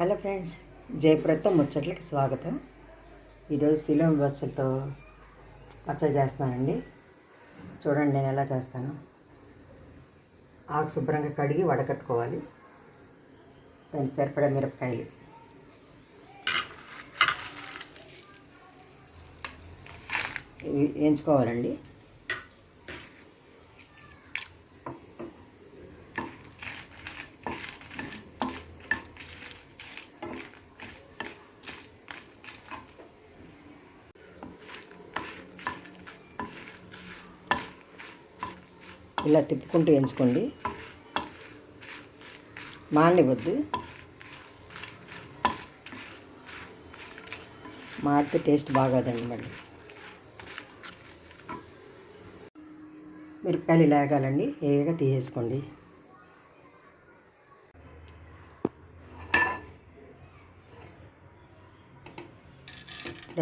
Hello friends జయప్రత ముచ్చట్లకి స్వాగతం. ఈరోజు శిలం బస్సులతో పచ్చడి చేస్తున్నానండి. చూడండి నేను ఎలా చేస్తాను. ఆకు శుభ్రంగా కడిగి వడకట్టుకోవాలి. దానికి సరిపడా మిరపకాయలు. ఇవి వేయించుకోవాలండి. ఇలా తిప్పుకుంటూ ఎంచుకోండి. మాడనివ్వద్దు మాడితే టేస్ట్ బాగోదండి మళ్ళీ. మిరపకాయలు లేగాలండి ఏగా తీసేసుకోండి.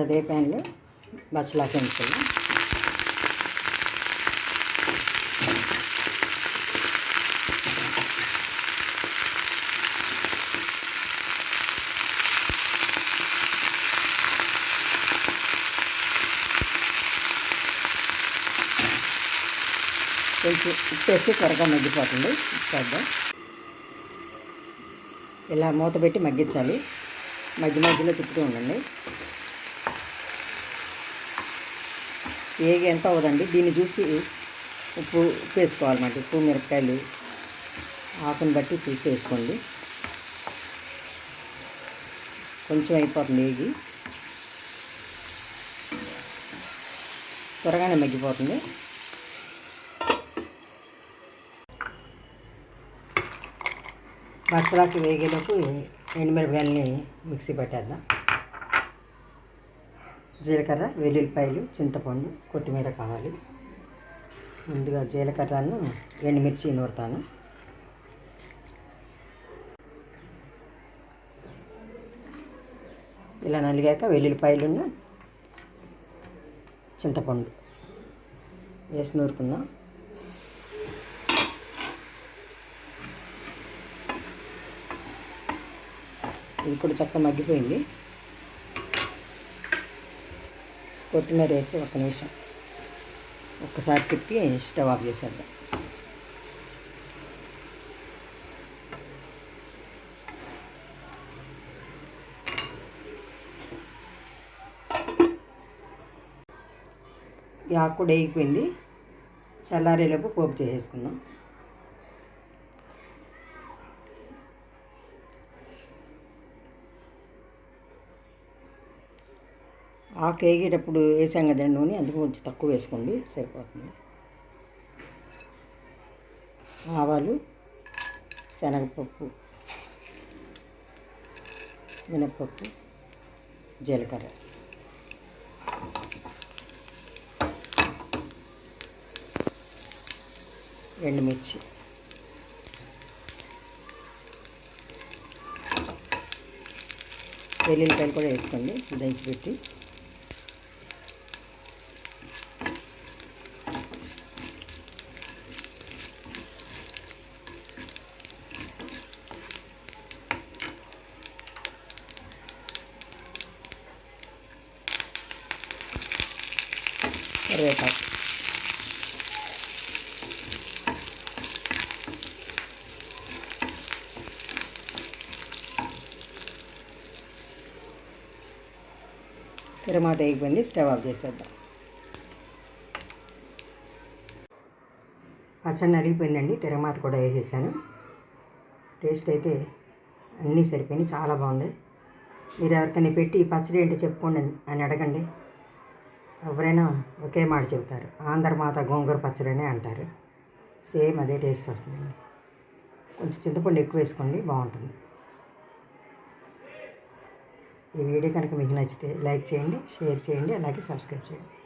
అదే ప్యాన్లో బచ్చలాకి కొంచెం ఉప్పేసి త్వరగా మగ్గిపోతుంది. చేద్దాం. ఇలా మూత పెట్టి మగ్గించాలి. మధ్య మధ్యలో తిప్పుతూ ఉండండి. ఏగి ఎంత అవ్వదండి? దీన్ని చూసి ఉప్పు ఉప్పు వేసుకోవాలన్నమాట ఉప్పు మిరపకాయలు ఆకుని బట్టి చూసి వేసుకోండి. కొంచెం అయిపోతుంది ఏగి త్వరగానే మగ్గిపోతుంది. బచ్చలాకి వేగేలోపు ఎండుమిరపకాయలని మిక్సీ పెట్టేద్దాం. జీలకర్ర వెల్లుల్లిపాయలు చింతపండు కొత్తిమీర కావాలి. ముందుగా జీలకర్రను ఎండుమిర్చి నూరుతాను. ఇలా నలిగాక వెల్లుల్లిపాయలున్న చింతపండు వేసి నూరుకుందాం. ఇప్పుడు కూడా చక్కగా మగ్గిపోయింది. కొత్తిమీర వేసి ఒక నిమిషం ఒక్కసారి తిప్పి స్టవ్ ఆఫ్ చేసేద్దాం. ఈ కూడా వేగిపోయింది. చల్లారేలోపు పోపు చేసేసుకుందాం. ఆకు వేగేటప్పుడు వేసాం కదండి నూనె అందుకు కొంచెం తక్కువ వేసుకోండి సరిపోతుంది. ఆవాలు శనగపప్పు మినప్పప్పు జీలకర్ర. ఎండుమిర్చి వెల్లుల్లిపాయలు కూడా వేసుకోండి దంచిపెట్టి కరివేపాకు తిరమాట వేగిపోయింది స్టవ్ ఆఫ్ చేసేద్దాం. పచ్చడి నలిగిపోయిందండి తిరమాత కూడా వేసేసాను. టేస్ట్ అయితే అన్నీ సరిపోయినాయి చాలా బాగుంది. మీరు ఎవరికైనా పెట్టి ఈ పచ్చడి ఏంటో చెప్పుకోండి అని అడగండి. ఎవరైనా ఒకే మాట చెబుతారు. ఆంధ్రమాత గోంగూర పచ్చడి అంటారు. సేమ్ అదే టేస్ట్ వస్తుందండి. కొంచెం చింతపండు ఎక్కువ వేసుకోండి బాగుంటుంది. ఈ వీడియో కనుక మీకు నచ్చితే లైక్ చేయండి షేర్ చేయండి అలాగే సబ్స్క్రైబ్ చేయండి.